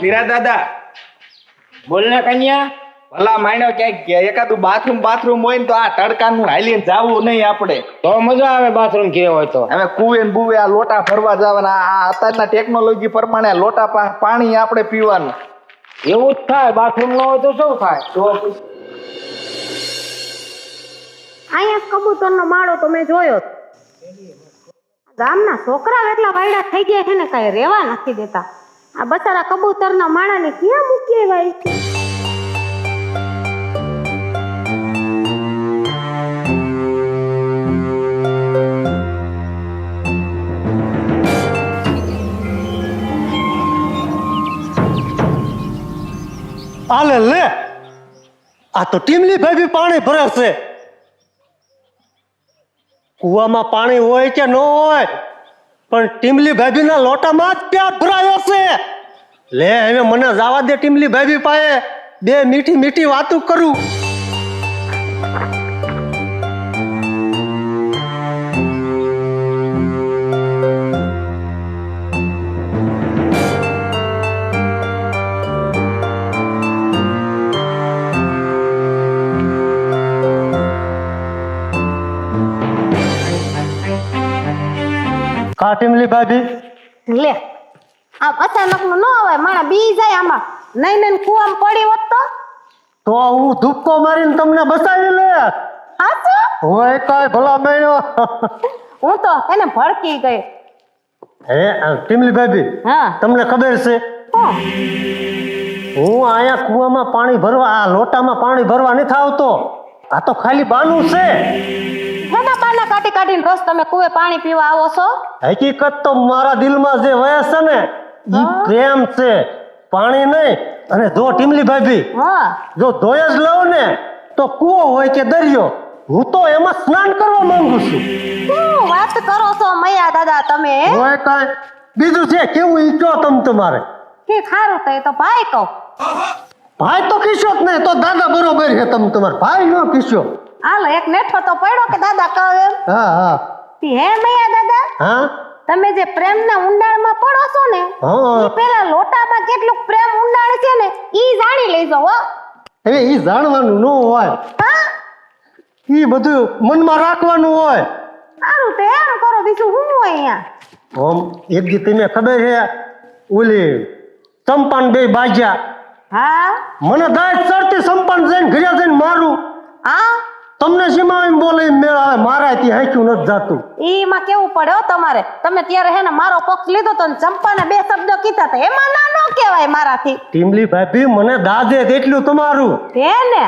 ધીરા દાદા. બોલ ને કન્યા. ભલા માણ્યો ક્યાંક એકાદું બાથરૂમ બાથરૂમ હોય ને તો આ તડકાનું હાલીને જાવું નહીં આપણે. તો મજા આવે બાથરૂમ કે હોય તો. હવે કુએ ને બુવે આ લોટા ફરવા જવાના. આ અત્યારના ટેકનોલોજી પ્રમાણે લોટા પા- પાણી આપણે પીવાનું. એવું જ થાય. બાથરૂમ ન હોય તો શું થાય? તો અહીંયા કબૂતરનો માળો તો મેં જોયો જ. ગામના છોકરા એટલા વાયડા થઈ ગયા છે ને કઈ રેવા નથી દેતા. આ બચારા કબૂતરના માળાને ક્યાં મૂકી આવ્યા છે આલે લે. આ તો ટીમલી ભાઈ પાણી ભરાશે. કુવામાં પાણી હોય કે ન હોય, પણ ટીમલી ભાભી ના લોટામાં જ પ્યાર ભરાયો. છે. લે, હવે મને જવા દે ટીમલી ભાભી પાસે. બે મીઠી મીઠી વાતો કરું. કાટીમલી ભાભી લે આમ અચાનકનું ન આવે માણા બી જાય આમાં નહીં નહીં કુવામાં પડી હોત તો? તો હું ધુપકો મારીને તમને બસાવી લે. હાચું? હોય કાંઈ ભલા મેળ્યો હું તો એને ભડકી ગઈ. હે ટીમલી ભાભી હા. તમને ખબર છે? હું. હું અહીંયા કુવામાં પાણી ભરવા આ લોટામાં પાણી ભરવા નથી આવતો. આ તો ખાલી બાનું છે. હેના બાના કાટી કાઢીને રોજ તમે કુવે પાણી પીવા આવો છો? હકીકત તો મારા દિલમાં જે વયસ છે ને ઈ પ્રેમ છે. પાણી નહીં અને જો ટીમલી ભાભી જો ધોય જ લઉં ને તો કુવો હોય કે દરિયો હું તો એમાં સ્નાન કરવા માંગુ છું. શું વાત કરો છો મૈયા દાદા તમે હોય કાંઈ. બીજું છે કેવું ઈચ્છો તમ તમારે? ઠીક સારું તો એ તો ભાઈ કહો. ભાઈ તો કિશો જ નહીં તો દાદા બરોબર છે તમ તમારે. ભાઈ નો કિશો હાલો એક નેઠો તો પડ્યો કે દાદા કહો એમ? હા હા. તી હે મૈયા દાદા? હા? તમે જે પ્રેમના ઊંડાણમાં પડો છો ને હા. ઈ પેલા લોટામાં કેટલું પ્રેમ ઊંડાણ છે ને ઈ જાણી લેજો હો. હવે એ જાણવાનું ન હોય. હા? એ બધું મનમાં રાખવાનું હોય. સારું તો એમ કરો બીજું હું હોય અહીંયા? આમ એક દી તમે ખબર છે ઓલી ચંપાન બે બાજ્યા. હા? મને દાય ચડતી સંપાન જઈને ઘરે જઈને મારું. હા? તમને સીમા એમ બોલે એમ મેળ આવે મારાથી હાંક્યું નથી જાતું. ઈમાં કેવું પડે હો તમારે? તમે ત્યારે હે ને મારો પક્ષ લીધો તો ને ચંપાના બે શબ્દો કીધા હતા. એમાં ના નો કહેવાય મારાથી. ટીમલી ભાભી મને દાદે કેટલું તમારું. હે ને?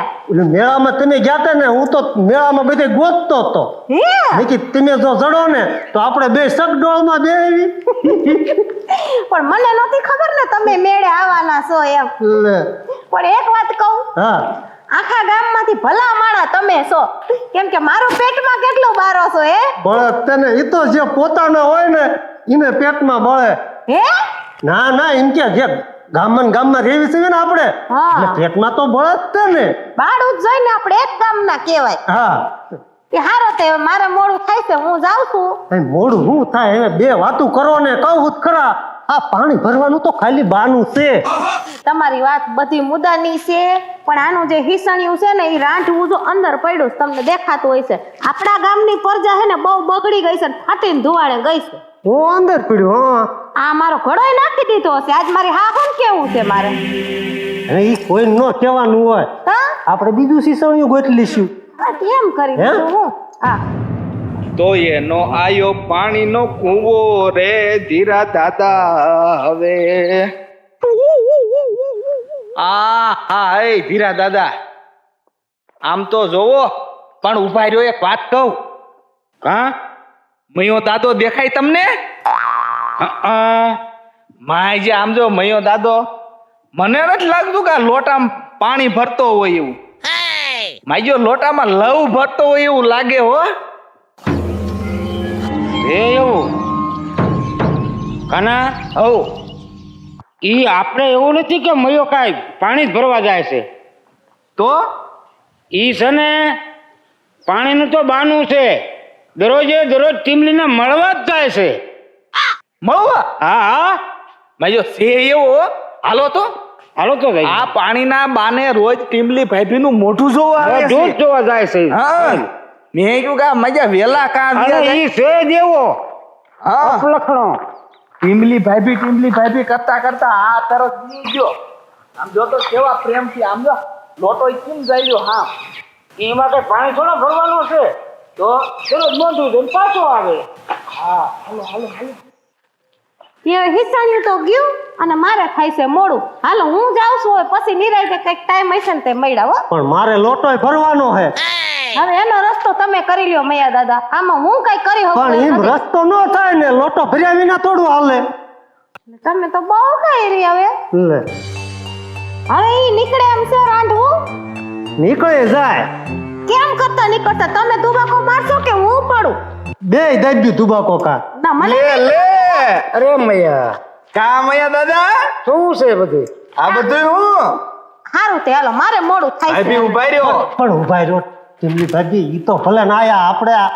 મેળામાં તમે ગયા હતા ને હું તો મેળામાં બધે ગોતતો હતો. હે? મેં કીધું તમે જો જડો ને તો આપણે બે સગડોળમાં બે આવી. પણ મને નહોતી ખબર ને તમે મેળે આવવાના છો એમ. પણ એક વાત કહું. હા. આખા ગામમાંથી ભલા માણા તમે છો. કેમ કે મારો પેટમાં કેટલો બારો છો હે? બળે તને ઈ તો જે પોતાના હોય ને એને પેટમાં બળે. હે? ના ના એમ કે જે ગામમાં ને ગામમાં રહેવી છે ને આપણે. હા. એટલે પેટમાં તો બળે જ તે ને બાળું જ જોઈને આપણે એક ગામના કહેવાય. હા. કે હારો તે મારે મોડું થાય છે હું જાઉં છું. મોડું શું થાય હવે બે વાતું કરો ને કહું જ ખરા. આ પાણી ભરવાનું તો ખાલી બાનું છે. તમારી વાત બધી મુદ્દાની છે પણ આનું જે હિસણિયું છે ને એ રાંધવું જો અંદર પડ્યું છે, તમને દેખાતું હોય છે. આપણા ગામની પરજા છે ને બહુ બગડી ગઈ છે ને ફાટીને ધુવાડે ગઈ છે. હું અંદર પડ્યો હા. આ મારો ઘડોય નાખી દીધો હશે આજ મારી હા પણ કેવું છે મારે? હવે ઈ કોઈ ન કહેવાનું હોય. હા? આપણે બીજું શીસણિયું ગોઠલીશું લઈશું. આ કરી? દીધું હું. હા. તો એનો આયો પાણીનો કૂવો રે ધીરા દાદા હવે. આ હા એ ધીરા દાદા. આમ તો જોવો પણ ઊભા રહ્યો એક વાત કહું. હા? મયો દાદો દેખાય તમને? હં. માય જે આમ જો મયો દાદો મને નથી લાગતું કે આ લોટામાં પાણી ભરતો હોય એવું. માય જો લોટામાં લવ ભરતો હોય એવું લાગે હો. એ એવું? કાના? હવ એ આપણે એવું નથી કે મયો કાંઈ પાણી જ ભરવા જાય છે. તો? ઈ છે ને પાણીનું તો બાનું છે. દરરોજે દરરોજ ટીમલીને મળવા જ જાય છે. મળવા? હા હા. માજો છે એવો હાલો તો. હાલો તો. આ પાણીના બાને રોજ ટીમલી ભાભીનું મોઢું જોવા જોવા જાય છે. હા. મેં કીધું કે આ મજા વેલા કામ અને ઈ હા. અપલખણો. ટીમલી ભાભી ટીમલી ભાભી કરતા કરતા આ તરફ ઈ ગયો. આમ જો તો કેવા પ્રેમથી આમ જો લોટો કેમ જાય હા. એમાં કઈ પાણી થોડો ભરવાનું છે? તો ચલો નોંધું છે પાછો આવે. એ હિસાણ્યું તો ગયું અને મારે થાય છે મોડું. હાલો હું જાઉં છું પછી નિરાય કંઈક ટાઈમ હશે ને તે મળ્યા હો. પણ મારે લોટોય ભરવાનો છે. હવે એનો રસ્તો તમે કરી લ્યો મૈયા દાદા. આમાં હું કઈ કરી શકું પણ એમ નથી. રસ્તો ન થાય ને લોટો ભર્યા વિના થોડું હાલે. તમે તો બહુ કઈ રહી હવે. લે. હવે ઈ નીકળે એમ છે રાંધવું? નીકળે જાય. કેમ કરતા નીકળતા? તમે દુબાકો મારશો કે હું પડું બે દાબ્યું દુબાકો કા. ના મને લે લે. અરે મૈયા. કામ અહીંયા દાદા? શું છે બધું? આ બધું હું? સારું તે હાલો મારે મોડું થાય ઊભા રહ્યો. પણ ઊભા રો ટીમલી ભાજી ઈ તો ભલે ના આયા આપણે આ.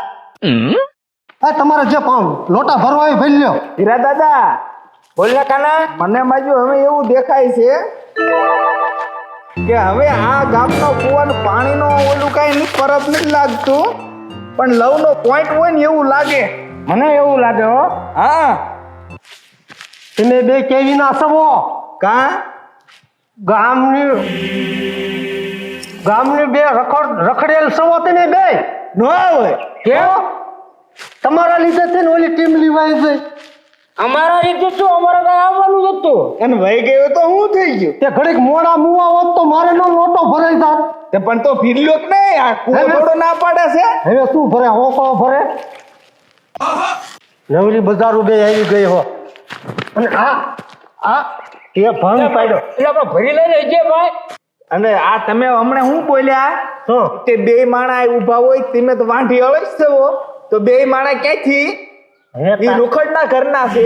આ તમારે જે પણ લોટા ભરવા હોય ભરી લ્યો. હીરા દાદા બોલ ને કાના. મને માજુ હવે એવું દેખાય છે કે હવે આ ગામનો કુવાનું પાણીનો ઓલું કાંઈ નહીં પરત નથી લાગતું પણ લવનો પોઈન્ટ હોય ને એવું લાગે. મને એવું લાગે હો. હા. તમે બે કેવી ના સવો. કા? ગામની ગામની બે રખડ રખડેલ સવત ને બે. ન હોય. કે તમારા લીધે છે ને ઓલી ટીમ લીવાય છે અમારા રીતે શું અમારે કઈ આવવાનું જ હતું. અને વહી ગયો તો હું થઈ ગયું? તે ઘડીક મોડા મુવા હોત તો મારે નો લોટો ભરાઈ જાત. તે પણ તો ફીર્યો જ નહીં. આ કુવો ના પાડે છે. હવે શું ભરે? હોકો ભરે? નવરી બજારો બે આવી ગઈ હો. અને આ આ એ ભંગ પાડ્યો. એટલે આપણે ભરી લઈને જે ભાઈ. અને આ તમે હમણાં હું બોલ્યા? કે બે માણા ઊભા હોય તમે તો વાંઢી અળસ છો તો બે માણા ક્યાંથી એ રૂખડના ઘરના છે.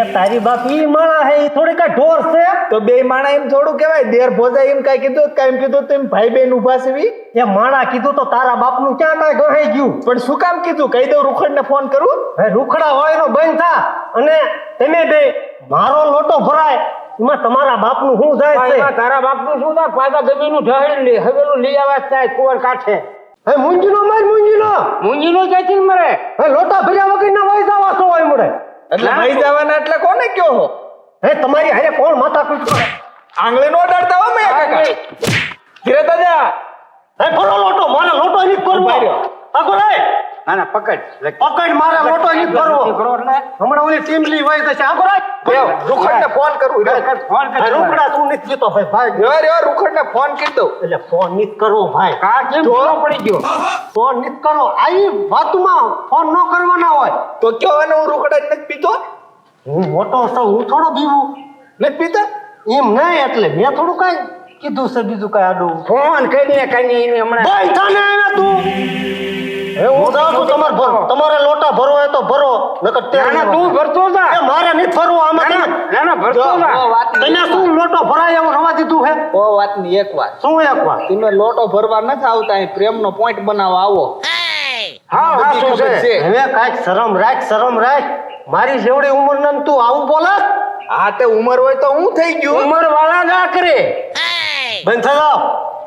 એ તારી બાપ ઈ માણા હે ઈ થોડી કઈ ઢોર છે. તો બે માણા એમ થોડું કહેવાય દેર ભોજા એમ કાંઈ કીધું કાઈ એમ કીધું તેમ ભાઈ બેન ઊભા છે? એ માણા કીધું તો તારા બાપનું ક્યાં કાંઈ ગહાઈ ગયું? પણ શું કામ કીધું? કહી દઉં રૂખડને ફોન કરું? હે રૂખડા વાળીનો બંધ થા. અને તમે બે મારો લોટો ભરાય. એમાં તમારા બાપનું શું જાય ભાઈ, છે? એમાં તારા બાપનું શું થાય? પાછા જમીનનું ઢહળી લે હવેલું લઈ આવા જ થાય કુંવર કાઠે હે મુંજીનો માર મુંજીનો મુંજીનો ક્યાંથી મરે. હે લોટા ભર્યા વગર ના વહી જવા છો હોય મળે એટલે ભાઈ જવાના એટલે કોને કયો હો? હે તમારી હારે કોણ માથા કૂટ કરે આંગળી નો ડરતા હો મેં. કાકા ધીરે દાદા હે ફરો લોટો મારે લોટો નહીં કરવો. આગળ રહ્યો. ના ના પકડ પકડ મારે મોટો હમણાં ઓલી ટીમ લી વહી જશે આગો રે લ્યો, ફોન કરું. ફોન હે, રૂખડા તું નથી જીતો ભાઈ ભાઈ. રહ્યો, રૂખડને ફોન કરી દઉં. એટલે ફોન કરવો ભાઈ. કા કેમ તો? પડી ગયો? ફોન નથી કરવો. આઈ વાતમાં ફોન ન કરવાના હોય. તો કયો અને હું રૂખડા જ નથી પીતો? હું મોટો છું હું થોડો બીવું. નથી પીતો? એમ નહીં એટલે મેં થોડું કઈ કીધું છે બીજું કઈ આડું. ફોન કરીને કઈ એને હમણાં. થાને તું. હે હું જાઉં છું તમારે ભરો તમારે લોટા ભરવો હોય તો ભરો નકર ના ના તું ભરતો જા. એ મારે નથી ભરવું આમાં ના ના, ના ના ભરતો જા તને શું લોટો ભરાય એવું રવા દીધું હે? ઓ વાતની એક વાત. શું એક વાત? તમે લોટો ભરવા નથી આવતા અહીં પ્રેમનો પોઈન્ટ બનાવવા આવો. હા હા શું છે. હવે કાંઈક શરમ રાખ શરમ રાખ. મારી જેવડી ઉંમર ને તું આવું બોલે? હા તે ઉંમર હોય તો હું થઈ ગયું. ઉમર વાળા ના કરે. બંધ થઈ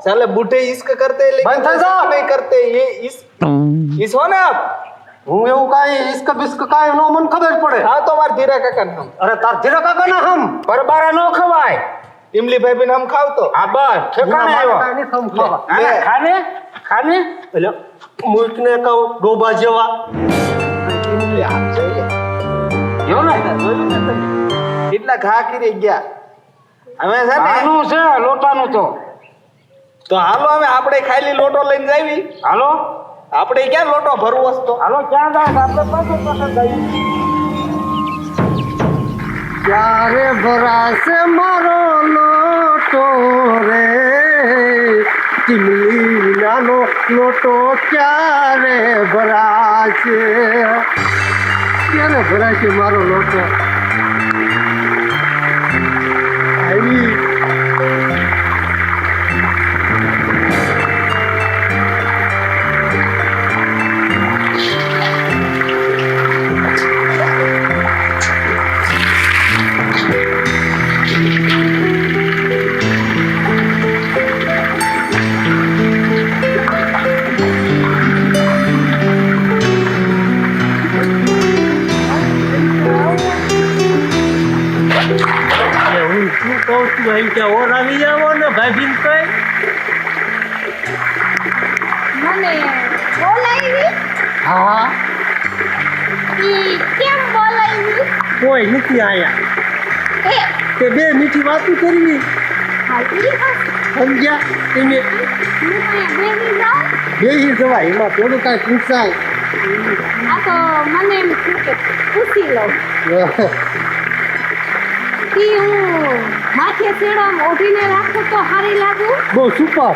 साले बूढ़े इश्क करते हैं लेकिन बंद कर दो। इश्क नहीं करते ये इस इस हो ना आप હું એવું કાંઈ ઇશ્ક બિસ્ક કાંઈ નો મને ખબર પડે हाँ तो हमारे धीरा का नाम અરે તાર ધીરા કાકા ના હમ પરબારા નો ખવાય इमली भाई भी हम खाओ तो આ બસ ઠેકાણે આવ્યો કાંઈ નહીં થવું ખાવા. ના, ના, ખાને ખાને એટલે મૂર્ખને કહું ડોબા જેવા इमली आप જોઈએ જો ને જોયું ને તમે? કેટલા ઘા કરી ગયા હવે છે ને આનું છે લોટાનું તો તો હાલો હવે આપણે ખાલી લોટો લઈને જાવી. હાલો. આપણે ક્યાં લોટો ભરવો હતો હાલો ક્યાં જાય આપણે પાછળ પાછળ જઈએ. ક્યારે ભરાશે મારો લોટો રે? ચીમલી નાનો લોટો ક્યારે ભરાશે? ક્યારે ભરાશે મારો લોટો? કઈ મને બોલાવી હા. ઈ કેમ બોલાવી કોઈ નથી આયા. એ તે બે મીઠી વાતો કરવી સમજ્યા? તમે બેહી જવાય. એમાં થોડું કાંઈ પૂછાય. આ તો મને એમ પૂછી લઉં. હું માથે સેડમ ઓઢીને રાખો તો સારી લાગુ. બહુ સુપર.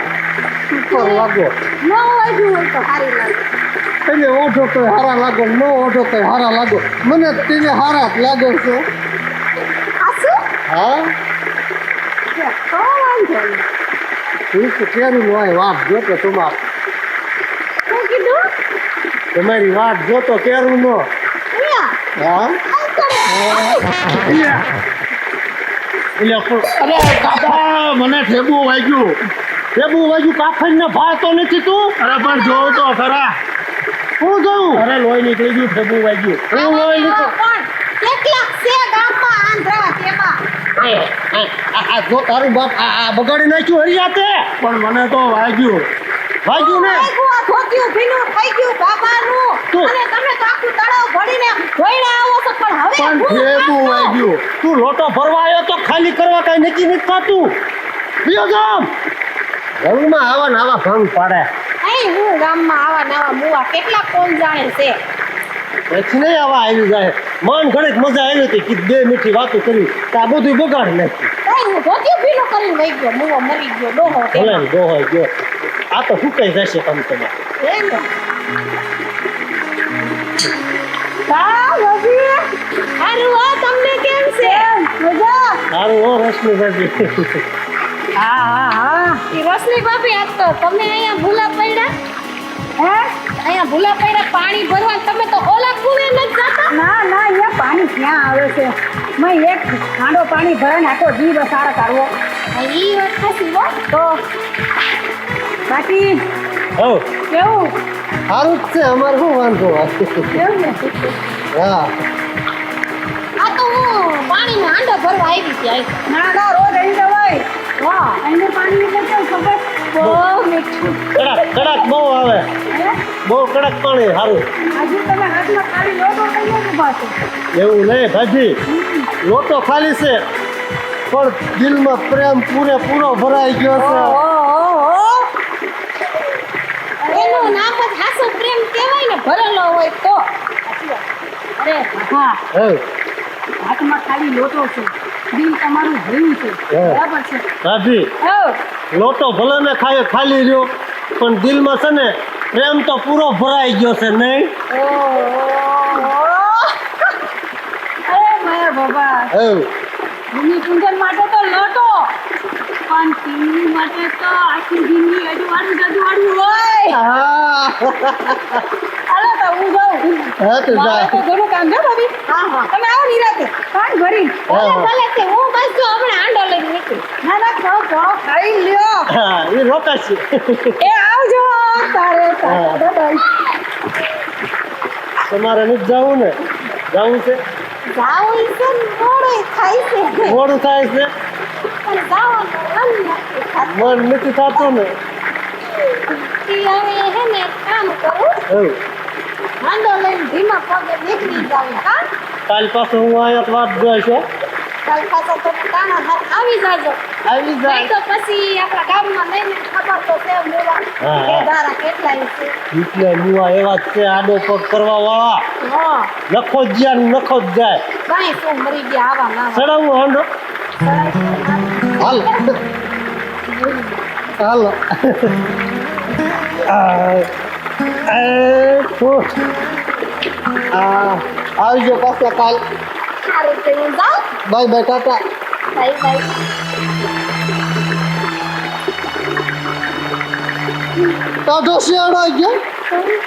સુપર લાગો. ન ઓઢું હોય તો સારી લાગે. તમે ઓઢો તો હારા લાગો ન ઓઢો તો હારા લાગો. મને તેને હારા જ લાગે છે. હા? હું તો કેરું હોય વાત જોતો તમાર તમારી વાત જોતો કેરું નો હા? અરે કાકા મને ઠેબુ વાગ્યું. ઠેબુ વાગ્યું કાફન ને ભાતો નથી તું? અરે પણ જોઉં તો ખરા. હું જોયું અરે લોહી નીકળી ગયું ઠેબુ વાગ્યું. હું લોહી આમાં નીકળ પણ કેટલાક છે ગામમાં આંધળા તેમાં. આ જો તારું બાપ બગાડી નાખ્યું હરિયાતે પણ મને તો વાગ્યું. વાગ્યું ને? ધોતિયું ભીનું થઈ ગયું બાબાનું. અને તમે તો આખું તળાવ ભરીને ધોઈને આવો છો પણ હવે પણ હું વાગ્યું. તું લોટો ભરવા આવ્યો તો ખાલી કરવા કઈ નક્કી નથી થતું. બીજો જામ ઘરમાં આવા નાવા ભંગ પાડે. અહીં હું ગામમાં આવા નાવા મુવા કેટલા કોણ જાણે છે? પછી નહીં આવા આવી જાય. મન ઘડીક મજા આવી હતી કે બે મીઠી વાતો કરી. તો આ બધું બગાડ નાખ્યું કઈ હું ધોતિયું ભીનું કરીને વહી ગયો મુવો મરી ગયો ડોહો ડોહો ગયો. આ તો સુકાઈ જશે તમે તમારે એમ ને. કા બાબી? હારું હો, તમને કેમ છે મજા સારું હો રશ્મિ ભાભી હા હા હા ભાભી આજ તો તમે અહીંયા ભૂલા પડ્યા હે અહીંયા ભૂલા પડ્યા પાણી ભરવા તમે તો ઓલા કુવે નથી જતા ના ના અહીંયા પાણી ક્યાં આવે છે મેં એક ખાંડો પાણી ભરાને આખો જીવ સારા કાઢવો ઈ વાત ખાસી હો તો બાકી હો કેવું? સારું જ છે અમારે શું વાંધો? કેવું ને? હા. આ તો હું પાણીનો હાંડો ભરવા આવી છે ના ના રોજ અહીં જવાય વાહ. અહીંનું પાણી એટલે કેવું ખબર? બહુ મીઠું. કડક કડક બહુ આવે. બહુ કડક પાણી સારું હજુ તમે હાથમાં ખાલી લોટો કઈ એવું નહીં ભાજી. લોટો ખાલી છે પણ દિલમાં પ્રેમ પૂરેપૂરો ભરાઈ ગયો છે. એનું નામ જ હાસુ પ્રેમ કહેવાય ને ભરેલો હોય તો. અરે હા. હાથમાં ખાલી લોટો છે. દિલ તમારું ભર્યું છે. બરાબર છે. ભાભી લોટો ભલે ને ખાય ખાલી રહ્યો પણ દિલમાં છે ને પ્રેમ તો પૂરો ભરાઈ ગયો છે નહીં? અરે મારા બાબા ભૂમિ પૂજન માટે તો લોટો. માટે તો આખી જિંદગી અજવાળું જ હોય હાલો તો હું જાઉં હા તો જા તો ઘણું કામ છે ભાભી હા હા તમે આવો નિરાતે પાણી ભરી ભલે ભલે તે હું બસ જો હમણાં હાંડો લઈને નીકળી ના. ના ઘણો ઘણો ખાઈ લ્યો હા એ રોકાશે એ આવજો તારે. તમારે નથી જવું ને જવું છે ઈ છે મોડું થાય છે. મોડું થાય છે? મન નથી થતું. ને. હવે હે ને કામ કરું હે લઈને ધીમા પગે નીકળી જાઉં હા કાલ પાછો હું અહીંયા વાત જોઈશ હો. કાલ પાછો તમે કાના હાથ આવી જાજો આવી નહીં તો પછી આપણા ગામમાં ખબર તો છે મોવા કે હા. દારા છે એટલે મુવા એવા છે આડો પગ કરવા વાળા હા નખો જ જાય. જ જાય કાંઈ શું મરી ગયા આવા ના ચડાવવું હાંડો. હાલ હાલો આ, એ, ફૂ. આ, આવજો પાછા કાલ સારું તો હું જાઉં bye bye tata bye bye ટાટો શિયાળો આવી ગયો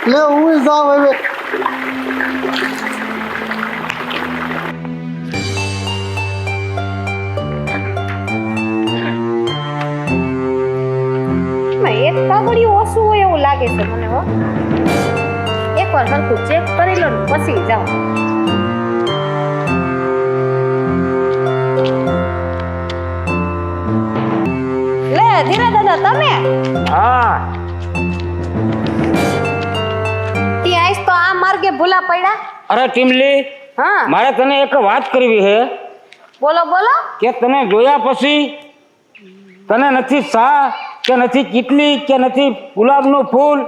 લે હું જાઉં હવે એક કાગળિયું ઓછું હોય એવું લાગે છે મને હો. એકવાર સરખું ચેક કરી લો ને પછી જાઓ. ધીરે દાદા તમે? હા. ત્યાં આઈસ તો આ માર્ગે ભૂલા પડ્યા? અરે ટીમલી હા. મારે તને એક વાત કરવી છે. બોલો બોલો. કે તને જોયા પછી તને નથી સા કે નથી કીટલી કે નથી ગુલાબનું ફૂલ.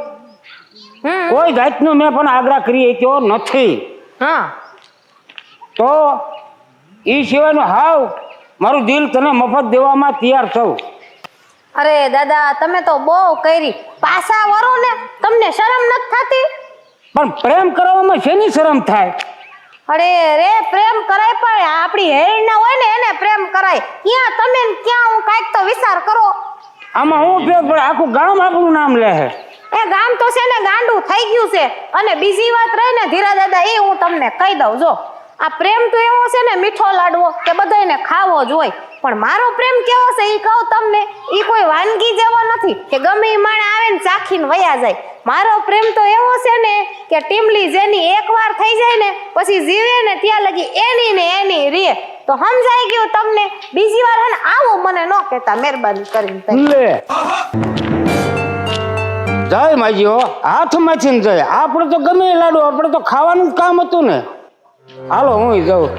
કોઈ જાતનું મેં પણ આગ્રહ કરી શક્યો નથી. હા. તો એ સિવાયનું હાવ મારું દિલ તને મફત દેવામાં તૈયાર થવું અરે દાદા તમે તો બહુ કરી. પાસા વરો ને તમને શરમ નથી થતી? પણ પ્રેમ કરવામાં શેની શરમ થાય? અરે રે પ્રેમ કરાય પણ આપણી હેરી ના હોય ને એને પ્રેમ કરાય. ક્યાં તમે ક્યાં હું કાંઈક તો વિચાર કરો. આમાં હું ઉપયોગ પડે? આખું ગામ આપણું નામ લે છે. એ ગામ તો છે ને ગાંડું થઈ ગયું છે. અને બીજી વાત રહી ને ધીરા દાદા, એ હું તમને કહી દઉં, જો. આ પ્રેમ તો એવો છે ને મીઠો લાડવો કે બધાને ખાવો જ હોય. પણ મારો પ્રેમ કેવો છે એ કહું તમને એ કોઈ વાનગી જેવો નથી કે ગમે એ માણે આવે ને ચાખીને વયા જાય. મારો પ્રેમ તો એવો છે ને કે ટીમલી જેની એકવાર થઈ જાય ને, પછી જીવે ને ત્યાં લગી એની ને એની રે તો સમજાઈ ગયું તમને. બીજી વાર હે આવો મને ન કહેતા મહેરબાની કરીને લે. જય માજીઓ હાથમાંથી ને જાય. આપણે તો ગમે લાડુ, આપણે તો ખાવાનું કામ હતું ને. હાલો, હું જાઉં.